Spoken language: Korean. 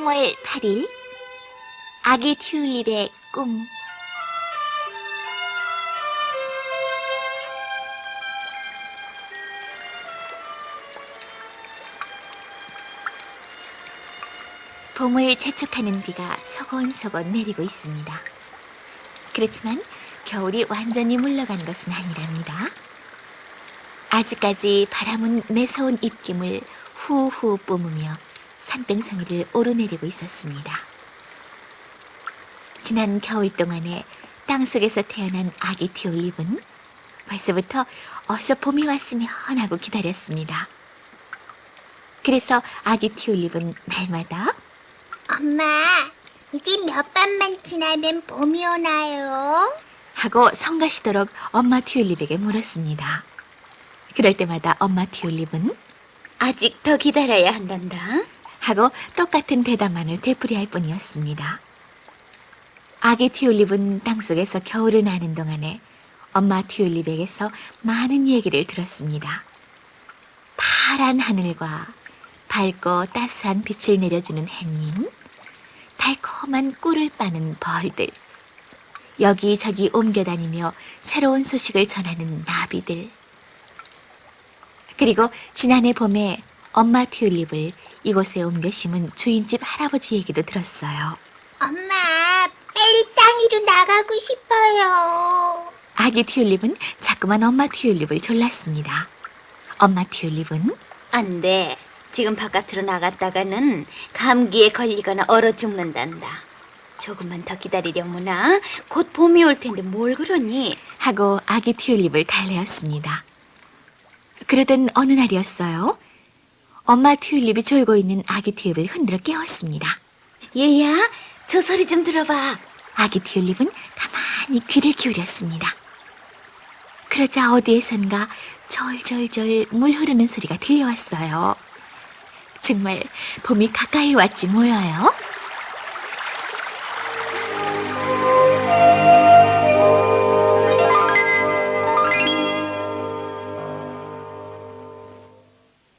3월 8일 아기 튤립의 꿈 봄을 재촉하는 비가 서곤서곤 내리고 있습니다. 그렇지만 겨울이 완전히 물러간 것은 아니랍니다. 아직까지 바람은 매서운 입김을 후후 뿜으며 산등성이를 오르내리고 있었습니다. 지난 겨울 동안에 땅속에서 태어난 아기 튤립은 벌써부터 어서 봄이 왔으면 하고 기다렸습니다. 그래서 아기 튤립은 날마다 엄마, 이제 몇 밤만 지나면 봄이 오나요? 하고 성가시도록 엄마 튤립에게 물었습니다. 그럴 때마다 엄마 튤립은 아직 더 기다려야 한단다. 하고 똑같은 대답만을 되풀이할 뿐이었습니다. 아기 튤립은 땅속에서 겨울을 나는 동안에 엄마 튤립에게서 많은 얘기를 들었습니다. 파란 하늘과 밝고 따스한 빛을 내려주는 햇님, 달콤한 꿀을 빠는 벌들, 여기저기 옮겨다니며 새로운 소식을 전하는 나비들, 그리고 지난해 봄에 엄마 튤립을 이곳에 옮겨 심은 주인집 할아버지 얘기도 들었어요. 엄마, 빨리 땅 위로 나가고 싶어요. 아기 튤립은 자꾸만 엄마 튤립을 졸랐습니다. 엄마 튤립은 안 돼. 지금 바깥으로 나갔다가는 감기에 걸리거나 얼어 죽는단다. 조금만 더 기다리려무나. 곧 봄이 올 텐데 뭘 그러니? 하고 아기 튤립을 달래었습니다. 그러던 어느 날이었어요. 엄마 튤립이 졸고 있는 아기 튤립을 흔들어 깨웠습니다. 얘야, 저 소리 좀 들어봐. 아기 튤립은 가만히 귀를 기울였습니다. 그러자 어디에선가 절절절 물 흐르는 소리가 들려왔어요. 정말 봄이 가까이 왔지 뭐예요?